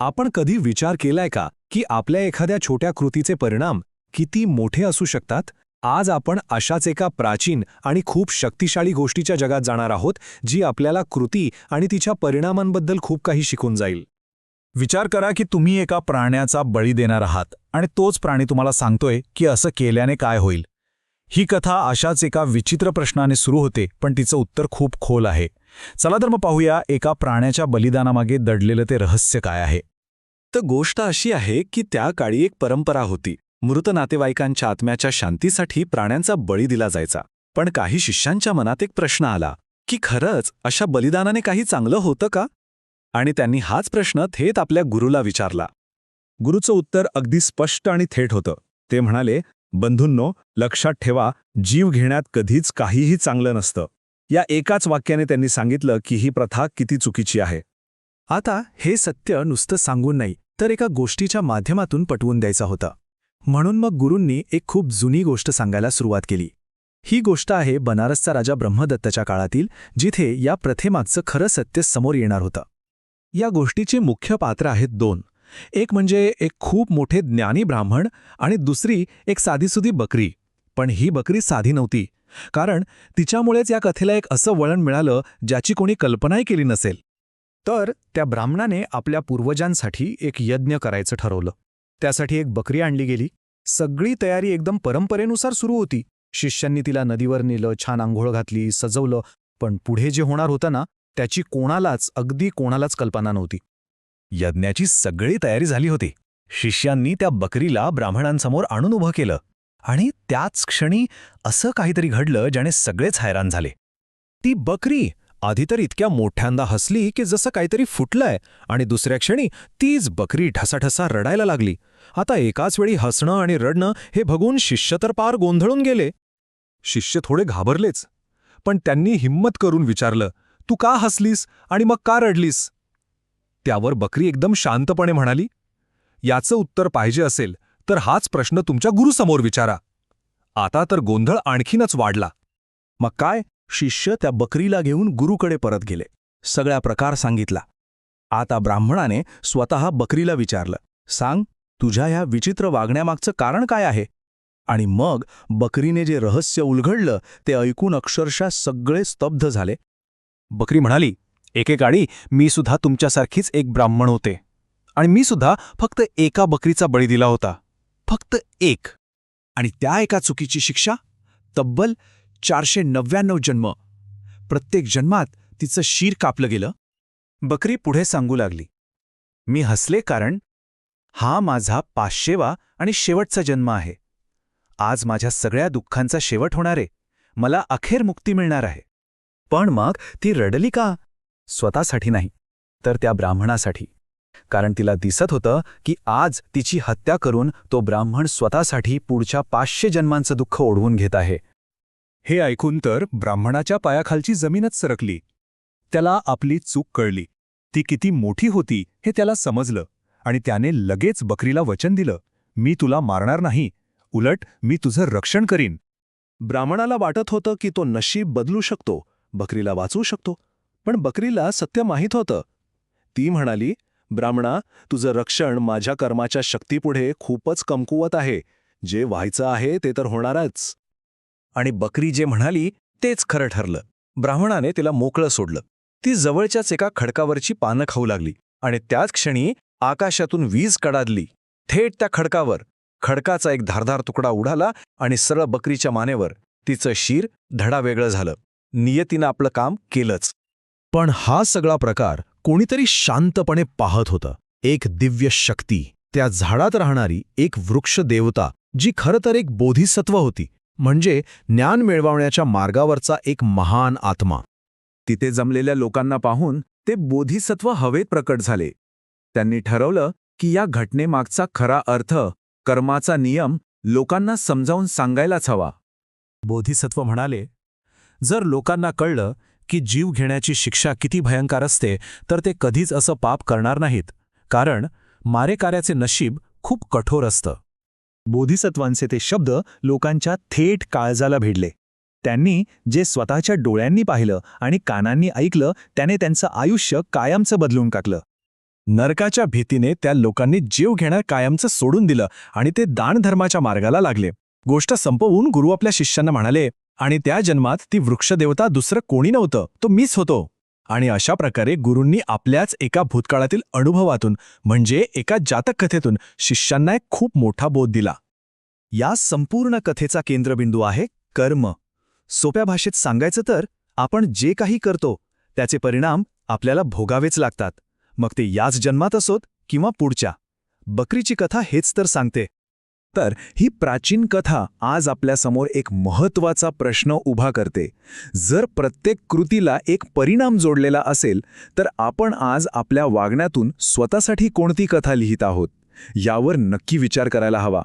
आपण कधी विचार केलाय का की आपल्या एखाद्या छोट्या कृतीचे परिणाम किती मोठे असू शकतात? आज आपण अशाच एका प्राचीन आणि खूप शक्तिशाली गोष्टीच्या जगात जाणार आहोत जी आपल्याला कृती आणि तिच्या परिणामांबद्दल खूप काही शिकून जाईल. विचार करा की तुम्ही एका प्राण्याचा बळी देणार आहात आणि तोच प्राणी तुम्हाला सांगतोय की असं केल्याने काय होईल. ही कथा अशाच एका विचित्र प्रश्नाने सुरू होते पण तिचं उत्तर खूप खोल आहे. चला तर मग पाहूया एका प्राण्याच्या बलिदानामागे दडलेलं ते रहस्य काय आहे. तर गोष्ट अशी आहे की त्या काळी एक परंपरा होती. मृत नातेवाईकांच्या आत्म्याच्या शांतीसाठी प्राण्यांचा बळी दिला जायचा. पण काही शिष्यांच्या मनात एक प्रश्न आला की खरंच अशा बलिदानाने काही चांगलं होतं का? आणि त्यांनी हाच प्रश्न थेट आपल्या गुरुला विचारला. गुरुचं उत्तर अगदी स्पष्ट आणि थेट होतं. ते म्हणाले बंधूंनो लक्षात ठेवा जीव घेण्यात कधीच काहीही चांगलं नसतं. या एकाच वाक्याने त्यांनी सांगितलं की ही प्रथा किती चुकीची आहे. आता हे सत्य नुसतं सांगून नाही तर एका गोष्टीच्या माध्यमातून पटवून द्यायचा होता. म्हणून मग गुरूंनी एक खूप जुनी गोष्ट सांगायला सुरुवात केली. ही गोष्ट आहे बनारसचा राजा ब्रह्मदत्ताच्या काळातील जिथे या प्रथेमागचं खरं सत्य समोर येणार होतं. या गोष्टीचे मुख्य पात्र आहेत दोन. एक म्हणजे एक खूप मोठे ज्ञानी ब्राह्मण आणि दुसरी एक साधीसुधी बकरी. पण ही बकरी साधी नव्हती. कारण तिच्यामुळेच या कथेला एक असं वळण मिळालं ज्याची कोणी कल्पनाही केली नसेल. तर त्या ब्राह्मणाने आपल्या पूर्वजांसाठी एक यज्ञ करायचं ठरवलं. त्यासाठी एक बकरी आणली गेली. सगळी तयारी एकदम परंपरेनुसार सुरू होती. शिष्यांनी तिला नदीवर नेलं छान आंघोळ घातली सजवलं. पण पुढे जे होणार होतं ना त्याची कोणालाच अगदी कोणालाच कल्पना नव्हती. यज्ञाची सगळी तयारी झाली होती. शिष्यांनी त्या बकरीला ब्राह्मणांसमोर आणून उभं केलं आणि त्याच क्षणी असं काहीतरी घडलं ज्याने सगळेच हैराण झाले. ती बकरी आधी तर इतक्या मोठ्यांदा हसली की जसं काहीतरी फुटलंय आणि दुसऱ्या क्षणी तीच बकरी ठसाठसा रडायला लागली. आता एकाच वेळी हसणं आणि रडणं हे बघून शिष्य तर पार गोंधळून गेले. शिष्य थोडे घाबरलेच पण त्यांनी हिंमत करून विचारलं तू का हसलीस आणि मग का रडलीस? त्यावर बकरी एकदम शांतपणे म्हणाली याचं उत्तर पाहिजे असेल तर हाच प्रश्न तुमच्या गुरुसमोर विचारा. आता तर गोंधळ आणखीनच वाढला. मग काय? शिष्य त्या बकरीला घेऊन गुरुकडे परत गेले. सगळ्या प्रकार सांगितला. आता ब्राह्मणाने स्वतः बकरीला विचारलं सांग तुझ्या ह्या विचित्र वागण्यामागचं कारण काय आहे? आणि मग बकरीने जे रहस्य उलघडलं ते ऐकून अक्षरशः सगळे स्तब्ध झाले. बकरी म्हणाली एकेकाळी मी सुद्धा तुमच्यासारखीच एक ब्राह्मण होते. आणि मी सुद्धा फक्त एका बकरीचा बळी दिला होता. फक्त एक. आणि त्या एका चुकीची शिक्षा? तब्बल चारशे नव्याण्णव जन्म. प्रत्येक जन्मात तिचं शीर कापलं गेलं. बकरी पुढे सांगू लागली. मी हसले कारण हा माझा पाचशेवा आणि शेवटचा जन्म आहे. आज माझ्या सगळ्या दुःखांचा शेवट होणार आहे. मला अखेर मुक्ती मिळणार आहे. पण मग ती रडली का? स्वतःसाठी नाही तर त्या ब्राह्मणासाठी. कारण तिला दिसत होतं की आज तिची हत्या करून तो ब्राह्मण स्वतःसाठी पुढच्या पाचशे जन्मांचं दुःख ओढवून घेत आहे. हे ऐकून तर ब्राह्मणाच्या पायाखालची जमीनच सरकली. त्याला आपली चूक कळली. ती किती मोठी होती हे त्याला समजलं आणि त्याने लगेच बकरीला वचन दिलं मी तुला मारणार नाही. उलट मी तुझं रक्षण करीन. ब्राह्मणाला वाटत होतं की तो नशीब बदलू शकतो बकरीला वाचवू शकतो. पण बकरीला सत्य माहीत होतं. ती म्हणाली ब्राह्मणा तुझं रक्षण माझ्या कर्माच्या शक्तीपुढे खूपच कमकुवत आहे. जे व्हायचं आहे ते तर होणारच. आणि बकरी जे म्हणाली तेच खरं ठरलं. ब्राह्मणाने तिला मोकळं सोडलं. ती जवळच्याच एका खडकावरची पानं खाऊ लागली आणि त्याच क्षणी आकाशातून वीज कडादली. थेट त्या खडकावर खडकाचा एक धारधार तुकडा उडाला आणि सरळ बकरीच्या मानेवर तिचं शीर धडावेगळं झालं. नियतीनं आपलं काम केलंच. पण हा सगळा प्रकार कोणीतरी शांतपणे पाहत होतं. एक दिव्य शक्ती त्या झाडात राहणारी एक वृक्ष देवता जी खरं तर एक बोधिसत्व होती म्हणजे ज्ञान मिळवण्याच्या मार्गावरचा एक महान आत्मा. तिथे जमलेल्या लोकांना पाहून ते बोधिसत्व हवेत प्रकट झाले. त्यांनी ठरवलं की या घटनेमागचा खरा अर्थ कर्माचा नियम लोकांना समजावून सांगायलाच हवा. बोधिसत्व म्हणाले जर लोकांना कळलं की जीव घेण्याची शिक्षा किती भयंकर असते तर ते कधीच असं पाप करणार नाहीत. कारण मारेकाऱ्याचे नशीब खूप कठोर असतं. बोधिसत्वांचे ते शब्द लोकांच्या थेट काळजाला भिडले. त्यांनी जे स्वतःच्या डोळ्यांनी पाहिलं आणि कानांनी ऐकलं त्याने त्यांचं आयुष्य कायमचं बदलून टाकलं. नरकाच्या भीतीने त्या लोकांनी जीव घेणं कायमचं सोडून दिलं आणि ते दानधर्माच्या मार्गाला लागले. गोष्ट संपवून गुरु आपल्या शिष्यांना म्हणाले आणि त्या जन्मात ती वृक्षदेवता दुसरं कोणी नव्हतं तो मीच होतो. आणि अशा प्रकारे गुरूंनी आपल्याच एका भूतकाळातील अनुभवातून म्हणजे एका जातक कथेतून शिष्यांना एक खूप मोठा बोध दिला. या संपूर्ण कथेचा केंद्रबिंदू आहे कर्म. सोप्या भाषेत सांगायचं तर आपण जे काही करतो त्याचे परिणाम आपल्याला भोगावेच लागतात. मग ते याच जन्मात असोत किंवा पुढच्या. बकरीची कथा हेच तर सांगते. तर ही प्राचीन कथा आज आपल्यासमोर एक महत्त्वाचा प्रश्न उभा करते. जर प्रत्येक कृतीला एक परिणाम जोडलेला असेल तर आपण आज आपल्या वागण्यातून स्वतःसाठी कोणती कथा लिहित आहोत? यावर नक्की विचार करायला हवा.